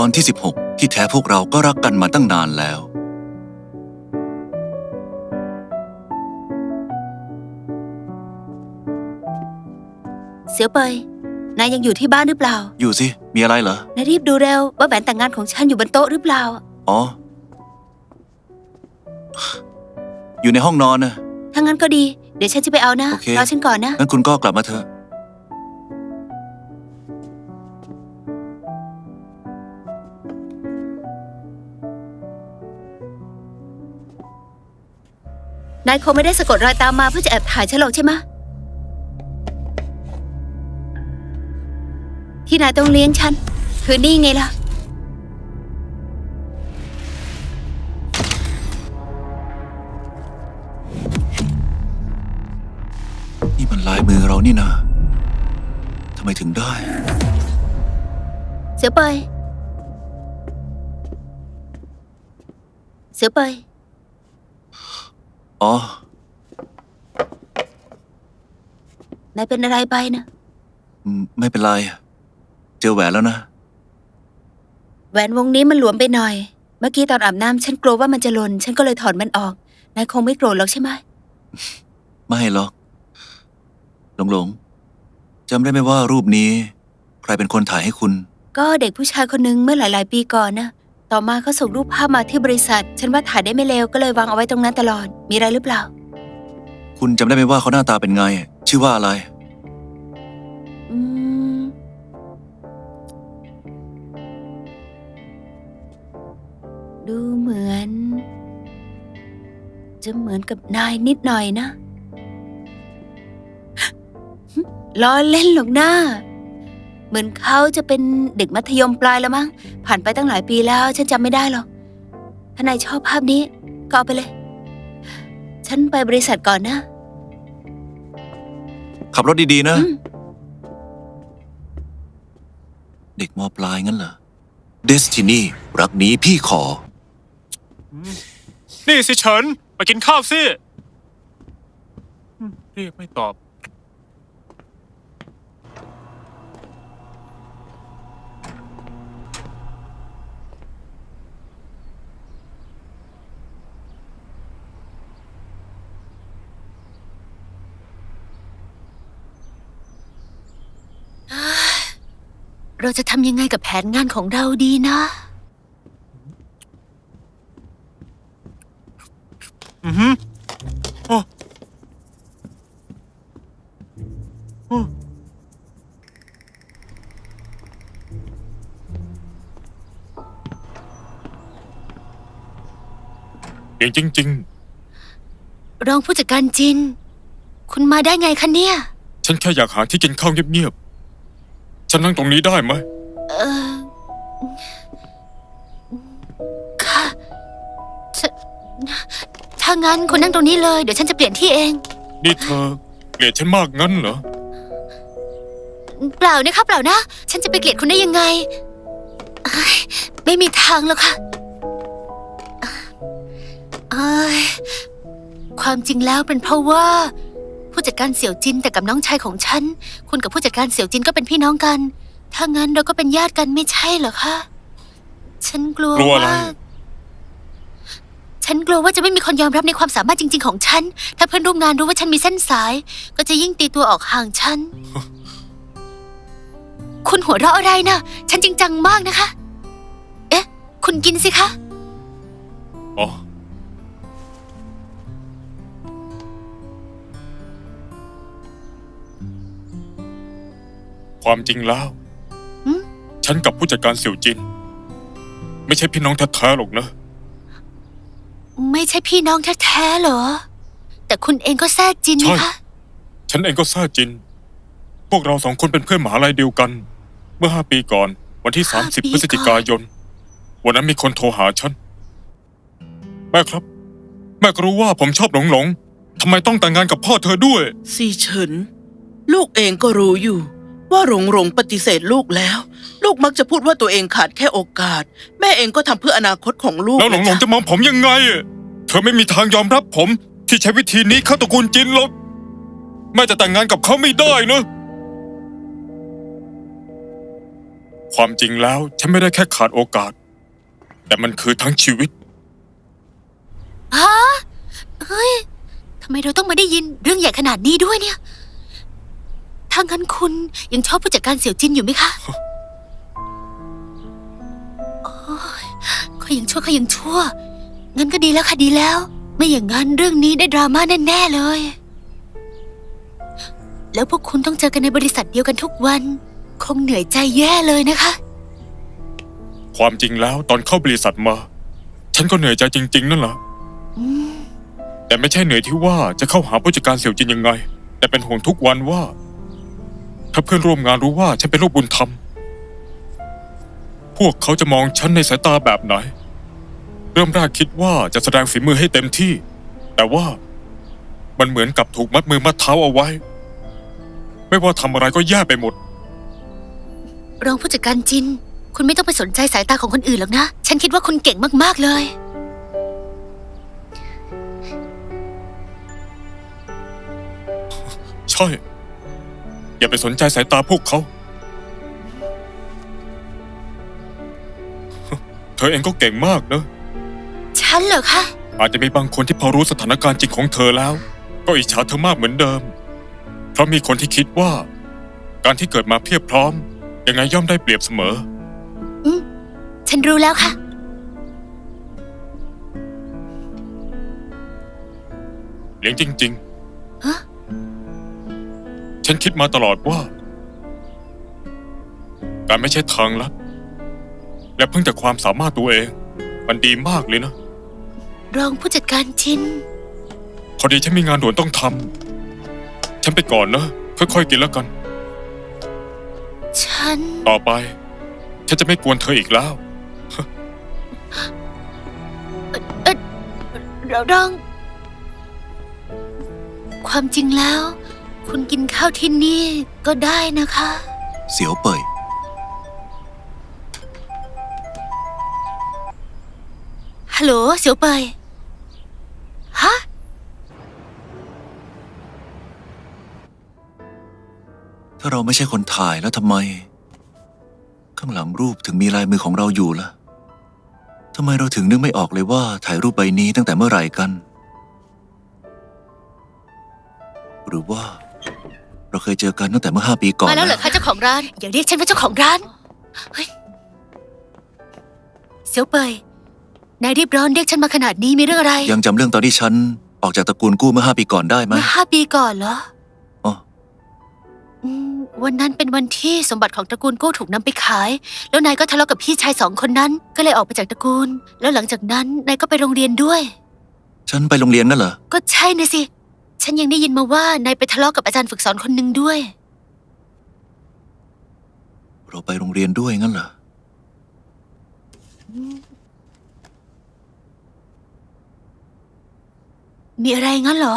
อนที่ 16 ที่แท้พวกเราก็รักกันมาตั้งนานแล้ว เสียวเปยนายยังอยู่ที่บ้านหรือเปล่า อยู่สิ มีอะไรเหรอ นายรีบดูเร็วว่าแหวนแต่งงานของฉันอยู่บนโต๊ะหรือเปล่า อ๋อ อยู่ในห้องนอนนะ ถ้างั้นก็ดี เดี๋ยวฉันจะไปเอานะ โอเค รอฉันก่อนนะ งั้นคุณก็กลับมาเถอะ นายคงไม่ได้สะกดรอยตามมาเพื่อจะแอบถ่ายฉันหรอกใช่ไหมะที่นายต้องเลี้ยงฉัน คือนี่ไงล่ะ นี่มันลายมือเรานี่นาทำไมถึงได้ เสือเปยเสือเปย อ๋อ นายเป็นอะไรไปนะอืมไม่เป็นไร เจอแหวนแล้วนะ แหวนวงนี้มันหลวมไปหน่อย เมื่อกี้ตอนอาบน้ำฉันกลัวว่ามันจะหล่นฉันก็เลยถอดมันออก นายคงไม่โกรธหรอกใช่ไหม ไม่หรอก หลงหลงจำได้ไหมว่ารูปนี้ ใครเป็นคนถ่ายให้คุณ ก็เด็กผู้ชายคนหนึงเมื่อหลาย ๆ ปีก่อนนะ ต่อมาเขาส่งรูปภาพมาที่บริษัท ฉันว่าถ่ายได้ไม่เลวก็เลยวางเอาไว้ตรงนั้นตลอด มีอะไรหรือเปล่า คุณจำได้ไหมว่าเขาหน้าตาเป็นไง ชื่อว่าอะไร อืม ดูเหมือน จะเหมือนกับนายนิดหน่อยนะ ล้อเล่นหรอกหน้า เหมือนเขาจะเป็นเด็กมัธยมปลายแล้วมั้ง ผ่านไปตั้งหลายปีแล้ว ฉันจำไม่ได้หรอก ถ้านายชอบภาพนี้ ก็เอาไปเลย ฉันไปบริษัทก่อนนะ ขับรถดีๆนะ อืม เด็กมปลายงั้นเหรอ Destiny รักนี้พี่ขอ นี่สิเฉินมากินข้าวสิอืมเรียกไม่ตอบ เราจะทำยังไงกับแผนงานของเราดีนะ อือหือโอ้โอ้เก่งจริง รองผู้จัดการจิน คุณมาได้ไงคะเนี่ย ๆ ฉันแค่อยากหาที่กินข้าวเงียบๆ ฉันนั่งตรงนี้ได้ไหมเออค่ะฉนถ้างั้นคุณนั่งตรงนี้เลย เดี๋ยวฉันจะเปลี่ยนที่เอง นี่เธอเกลียดฉันมากงั้นเหรอ เปล่านะคะเปล่านะ ฉันจะไปเกลียดคุณได้ยังไงเอ้ยไม่มีทางแล้วค่ะเอ้ยความจริงแล้วเป็นเพราะว่าผู้ จัดการเสี่ยวจินแต่กับน้องชายของฉัน คุณกับผู้จัดการเสี่ยวจินก็เป็นพี่น้องกัน ถ้างั้นเราก็เป็นญาติกันไม่ใช่เหรอคะ ฉันกลัวกลัวอะไร ว่า ฉันกลัวว่าจะไม่มีคนยอมรับในความสามารถจริง ๆ ของฉัน ถ้าเพื่อนร่วมงานรู้ว่าฉันมีเส้นสาย ก็จะยิ่งตีตัวออกห่างฉัน คุณหัวเราะอะไรนะ ฉันจริงจังมากนะคะ เอ๊ะ คุณกินสิคะ อ๋อ ความจริงแล้วหืมฉันกับผู้จัดการเสี่ยวจิน ไม่ใช่พี่น้องแท้ๆหรอกนะ ไม่ใช่พี่น้องแท้ๆเหรอ แต่คุณเองก็แท้จินใช่นะคะ ฉันเองก็ทราบจิน พวกเราสองคนเป็นเพื่อนมหาลัยเดียวกัน เมื่อห้าปีก่อน วันที่ห้าปี30พฤศจิกายน วันนั้นมีคนโทรหาฉัน แม่ครับ แม่ก็รู้ว่าผมชอบหลงหลงทำไมต้องแต่งงานกับพ่อเธอด้วย ซีเฉิน ลูกเองก็รู้อยู่ ว่าหลงหลงปฏิเสธลูกแล้ว ลูกมักจะพูดว่าตัวเองขาดแค่โอกาส แม่เองก็ทำเพื่ออนาคตของลูกแล้วหลงหลงนะจะมองผมยังไง เธอไม่มีทางยอมรับผม ที่ใช้วิธีนี้เข้าตระกูลจินหรอกแม่จะแต่งงานกับเขาไม่ได้นะความจริงแล้วฉันไม่ได้แค่ขาดโอกาส แต่มันคือทั้งชีวิตฮะเฮ้ยทำไมเราต้องมาได้ยินเรื่องใหญ่ขนาดนี้ด้วยเนี่ย ถ้างั้นคุณยังชอบผู้จัดการเสี่ยวจินอยู่ไหมคะโอ้ยเขายังชั่วเขายังชั่ว งั้นก็ดีแล้วค่ะดีแล้ว ไม่อย่างนั้นเรื่องนี้ได้ดราม่าแน่ๆเลย แล้วพวกคุณต้องเจอกันในบริษัทเดียวกันทุกวัน คงเหนื่อยใจแย่เลยนะคะ ความจริงแล้วตอนเข้าบริษัทมา ฉันก็เหนื่อยใจจริง ๆ นั่นแหละอืมแต่ไม่ใช่เหนื่อยที่ว่าจะเข้าหาผู้จัดการเสี่ยวจินยังไง แต่เป็นห่วงทุกวันว่า ถ้าเพื่อนร่วมงานรู้ว่าฉันเป็นลูกบุญธรรม พวกเขาจะมองฉันในสายตาแบบไหน เริ่มแรกคิดว่าจะแสดงฝีมือให้เต็มที่ แต่ว่ามันเหมือนกับถูกมัดมือมัดเท้าเอาไว้ ไม่ว่าทำอะไรก็แย่ไปหมด รองผู้จัดการจิน คุณไม่ต้องไปสนใจสายตาของคนอื่นหรอกนะ ฉันคิดว่าคุณเก่งมากๆเลย ใช่ อย่าไปสนใจสายตาพวกเขา เธอเองก็เก่งมากนะ ฉันเหรอคะ อาจจะมีบางคนที่พอรู้สถานการณ์จริงของเธอแล้ว ก็อิจฉาเธอมากเหมือนเดิม เพราะมีคนที่คิดว่า การที่เกิดมาเพียบพร้อม ยังไงย่อมได้เปรียบเสมอฉันรู้แล้วค่ะ เลี้ยงจริงฮะๆ ฉันคิดมาตลอดว่า การไม่ใช่ทางลัดและพึ่งแต่ความสามารถตัวเอง มันดีมากเลยนะ รองผู้จัดการจินพอดีฉันมีงานด่วนต้องทำฉันไปก่อนนะ ค่อยๆกินแล้วกัน ฉัน ต่อไป ฉันจะไม่กวนเธออีกแล้ว เรารอง ความจริงแล้ว คุณกินข้าวที่นี่ก็ได้นะคะ เสียวเป่ย ฮัลโหลเสียวเปยฮะ ถ้าเราไม่ใช่คนถ่ายแล้วทำไม ข้างหลังรูปถึงมีลายมือของเราอยู่ล่ะทำไมเราถึงนึกไม่ออกเลยว่าถ่ายรูปใบนี้ตั้งแต่เมื่อไหร่กัน หรือว่า เราเคยเจอกันตั้งแต่เมื่อห้าปีก่อนมาแล้วเหรอคะเจ้าของร้าน อย่าเรียกฉันว่าเจ้าของร้าน เฮ้ยเสียวเปยนายรีบร้อนเรียกฉันมาขนาดนี้มีเรื่องอะไร ยังจำเรื่องตอนที่ฉันออกจากตระกูลกู้เมื่อห้าปีก่อนได้ไหม เมื่อห้าปีก่อนเหรออ๋ออืมวันนั้นเป็นวันที่สมบัติของตระกูลกู้ถูกนำไปขาย แล้วนายก็ทะเลาะกับพี่ชายสองคนนั้น ก็เลยออกไปจากตระกูล แล้วหลังจากนั้นนายก็ไปโรงเรียนด้วย ฉันไปโรงเรียนนั่นเหรอ ก็ใช่นะสิ ฉันยังได้ยินมาว่านายไปทะเลาะกับอาจารย์ฝึกสอนคนหนึ่งด้วย เราไปโรงเรียนด้วยงั้นเหรอ มีอะไรงั้นเหรอ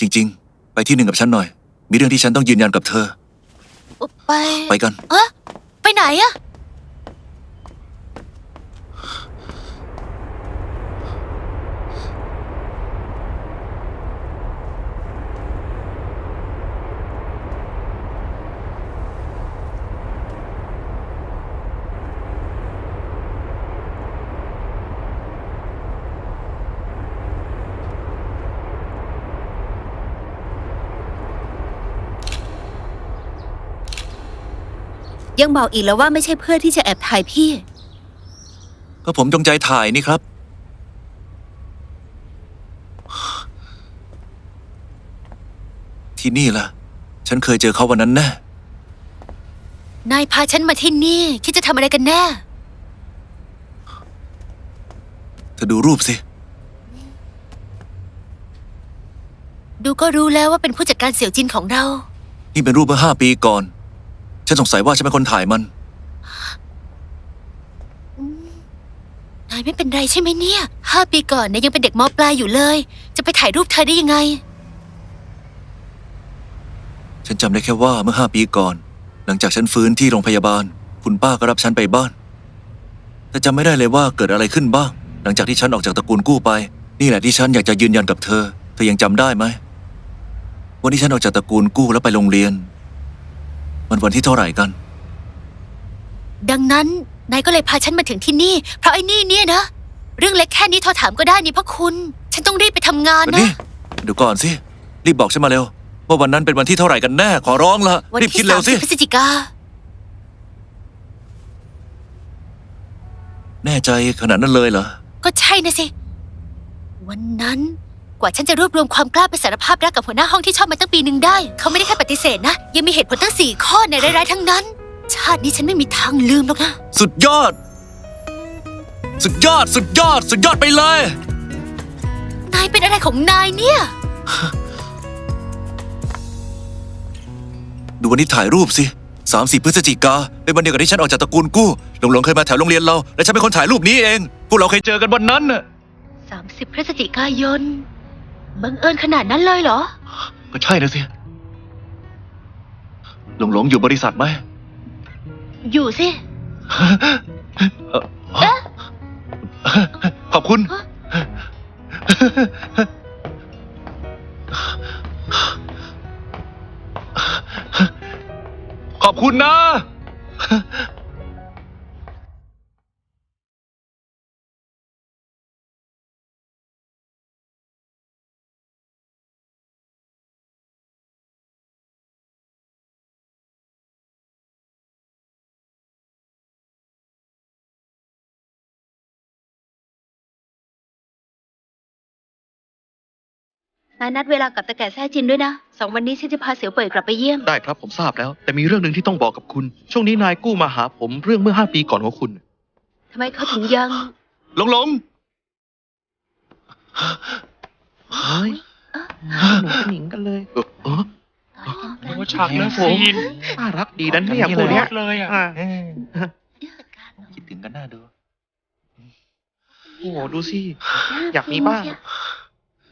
จริง ๆ ไปที่หนึ่งกับฉันหน่อย มีเรื่องที่ฉันต้องยืนยันกับเธอ ไป ไปกัน เอะไปไหนอะ ยังบอกอีกแล้วว่าไม่ใช่เพื่อที่จะแอบถ่ายพี่ ก็ผมจงใจถ่ายนี่ครับ ที่นี่ล่ะ ฉันเคยเจอเขาวันนั้นแน่นายพาฉันมาที่นี่ คิดจะทำอะไรกันแน่ เธอดูรูปสิ ดูก็รู้แล้วว่าเป็นผู้จัดการเสี่ยวจินของเรา นี่เป็นรูปเมื่อห้าปีก่อน ฉันสงสัยว่าฉันเป็นคนถ่ายมัน นายไม่เป็นไรใช่ไหมเนี่ยห้าปีก่อนนายยังเป็นเด็กมปลายอยู่เลย จะไปถ่ายรูปเธอได้ยังไง ฉันจำได้แค่ว่าเมื่อห้าปีก่อน หลังจากฉันฟื้นที่โรงพยาบาล คุณป้าก็รับฉันไปบ้าน แต่จำไม่ได้เลยว่าเกิดอะไรขึ้นบ้าง หลังจากที่ฉันออกจากตระกูลกู้ไป นี่แหละที่ฉันอยากจะยืนยันกับเธอ เธอยังจำได้ไหมวันที่ฉันออกจากตระกูลกู้แล้วไปโรงเรียน มันวันที่เท่าไหร่กัน ดังนั้นนายก็เลยพาฉันมาถึงที่นี่ เพราะไอ้นี่เนี่ยนะ เรื่องเล็กแค่นี้โทรถามก็ได้นี่พ่อคุณ ฉันต้องรีบไปทำงานวันนะ นี้เดี๋ยวก่อนสิ รีบบอกฉันมาเร็ว ว่าวันนั้นเป็นวันที่เท่าไหร่กันแน่ ขอร้องละวันรีบคิที่ดเร็สาวมสิ สิบพฤศจิกา แน่ใจขนาดนั้นเลยเหรอ ก็ใช่นะสิ วันนั้นก ว่าฉันจะรวบรวมความกล้าไปสารภาพรักกับหัวหน้าห้องที่ชอบมาตั้งปีหนึ่งได้ เขาไม่ได้แค่ปฏิเสธนะ ยังมีเหตุผลตั้งสี่ข้อในร้ายๆทั้งนั้น ชาตินี้ฉันไม่มีทางลืมหรอกนะ สุดยอด สุดยอด สุดยอด สุดยอดไปเลย นายเป็นอะไรของนายเนี่ย ดูวันนี้ถ่ายรูปสิสามสี่พฤศจิกาเป็นวันเดียวกับที่ฉันออกจากตระกูลกู้หลงหลงๆเคยมาแถวโรงเรียนเรา และฉันเป็นคนถ่ายรูปนี้เอง พวกเราเคยเจอกันวันนั้นน่ะ 30 พฤศจิกายน บังเอิญขนาดนั้นเลยเหรอ ก็ใช่นะสิ หลงหลงๆอยู่บริษัทไหม อยู่สิ เอ่อขอบคุณขอบคุณนะ นายนัดเวลากับตะแก่แท้จินด้วยนะสองวันนี้ฉันจะพาเสียวเป่ยกลับไปเยี่ยม ได้ครับผมทราบแล้ว แต่มีเรื่องหนึ่งที่ต้องบอกกับคุณ ช่วงนี้นายกู้มาหาผมเรื่องเมื่อห้าปีก่อนของคุณทำไมเขาถึงยัง หลงหลงเฮ้ยหนูกระหนิงกันเลยเออเออโอ้ฉากเลิฟซีนน่ารักดีนั้นเนี่ยพวกเนี้ยเลยอะอ่าคิดถึงกันหน้าดู โอ้โหดูสิ อยากมีบ้าง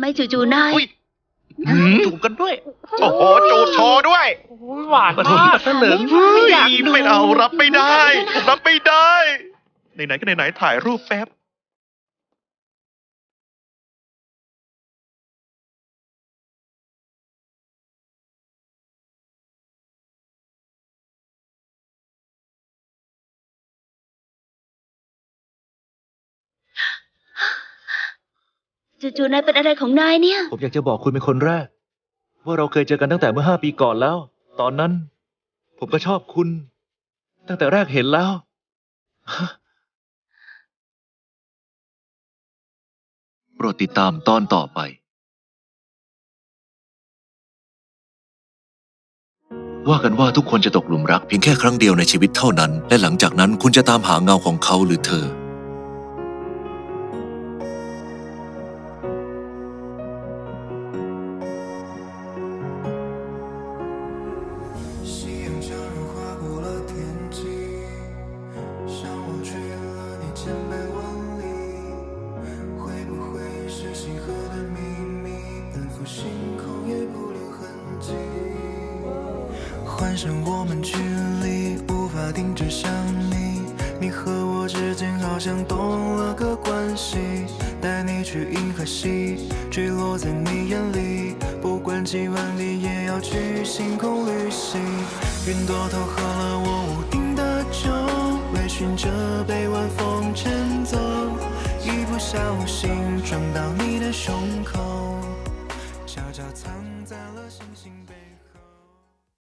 ไม่จู่ๆนายอุ้ยจูบกันด้วย โอ้โห จูบโชว์ด้วยหวานปะโถปะเสลิงเฮ้ยไม่เอารับไม่ได้รับไม่ได้ ไหนๆก็ไหนๆถ่ายรูปแป๊บ จู่ๆนายเป็นอะไรของนายเนี่ย ผมอยากจะบอกคุณเป็นคนแรก ว่าเราเคยเจอกันตั้งแต่เมื่อห้าปีก่อนแล้ว ตอนนั้น ผมก็ชอบคุณ ตั้งแต่แรกเห็นแล้ว โปรดติดตามตอนต่อไป ว่ากันว่าทุกคนจะตกหลุมรักเพียงแค่ครั้งเดียวในชีวิตเท่านั้น และหลังจากนั้นคุณจะตามหาเงาของเขาหรือเธอ 我们距离无法停止想你，你和我之间好像多了个关系。带你去银河系，坠落在你眼里，不管几万里也要去星空旅行。云朵偷喝了我屋顶的酒，微醺着被晚风牵走，一不小心撞到你的胸口。